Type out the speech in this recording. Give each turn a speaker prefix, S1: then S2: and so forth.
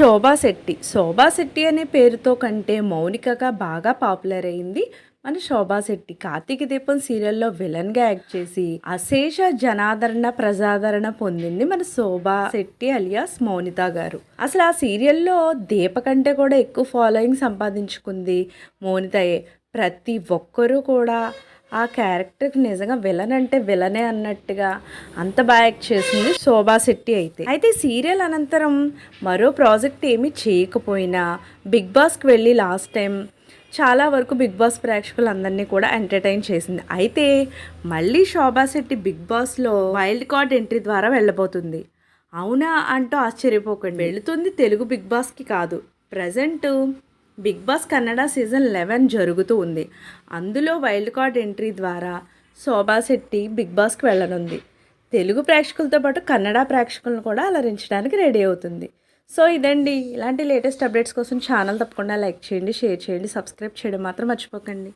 S1: శోభా శెట్టి. శోభా శెట్టి అనే పేరుతో కంటే మౌనికగా బాగా పాపులర్ అయింది మన శోభా శెట్టి. కార్తీక దీపం సీరియల్లో విలన్గా యాక్ట్ చేసి అశేష జనాదరణ ప్రజాదరణ పొందింది మన శోభా శెట్టి అలియాస్ మౌనిత గారు. అసలు ఆ సీరియల్లో దీప కంటే కూడా ఎక్కువ ఫాలోయింగ్ సంపాదించుకుంది మౌనితయే. ప్రతి ఒక్కరూ కూడా ఆ క్యారెక్టర్కి నిజంగా విలన్ అంటే విలనే అన్నట్టుగా అంత బాగా యాక్ట్ చేసింది శోభా శెట్టి అయితే. అయితే సీరియల్ అనంతరం మరో ప్రాజెక్ట్ ఏమీ చేయకపోయినా బిగ్ బాస్కి వెళ్ళి లాస్ట్ టైం చాలా వరకు బిగ్ బాస్ ప్రేక్షకులందరినీ కూడా ఎంటర్టైన్ చేసింది. అయితే మళ్ళీ శోభా శెట్టి బిగ్ బాస్లో వైల్డ్ కార్డ్ ఎంట్రీ ద్వారా వెళ్ళబోతుంది. అవునా అంటూ ఆశ్చర్యపోకండి. వెళుతుంది తెలుగు బిగ్ బాస్కి కాదు. Present Bigg Boss Kannada season eleven జరుగుతూ ఉంది. అందులో వైల్డ్ కార్డ్ ఎంట్రీ ద్వారా శోభా శెట్టి బిగ్ బాస్కి వెళ్ళనుంది. తెలుగు ప్రేక్షకులతో పాటు కన్నడ ప్రేక్షకులను కూడా అలరించడానికి రెడీ అవుతుంది. సో ఇదండి. ఇలాంటి లేటెస్ట్ అప్డేట్స్ కోసం ఛానల్ తప్పకుండా లైక్ చేయండి షేర్ చేయండి సబ్స్క్రైబ్ చేయడం మాత్రం మర్చిపోకండి.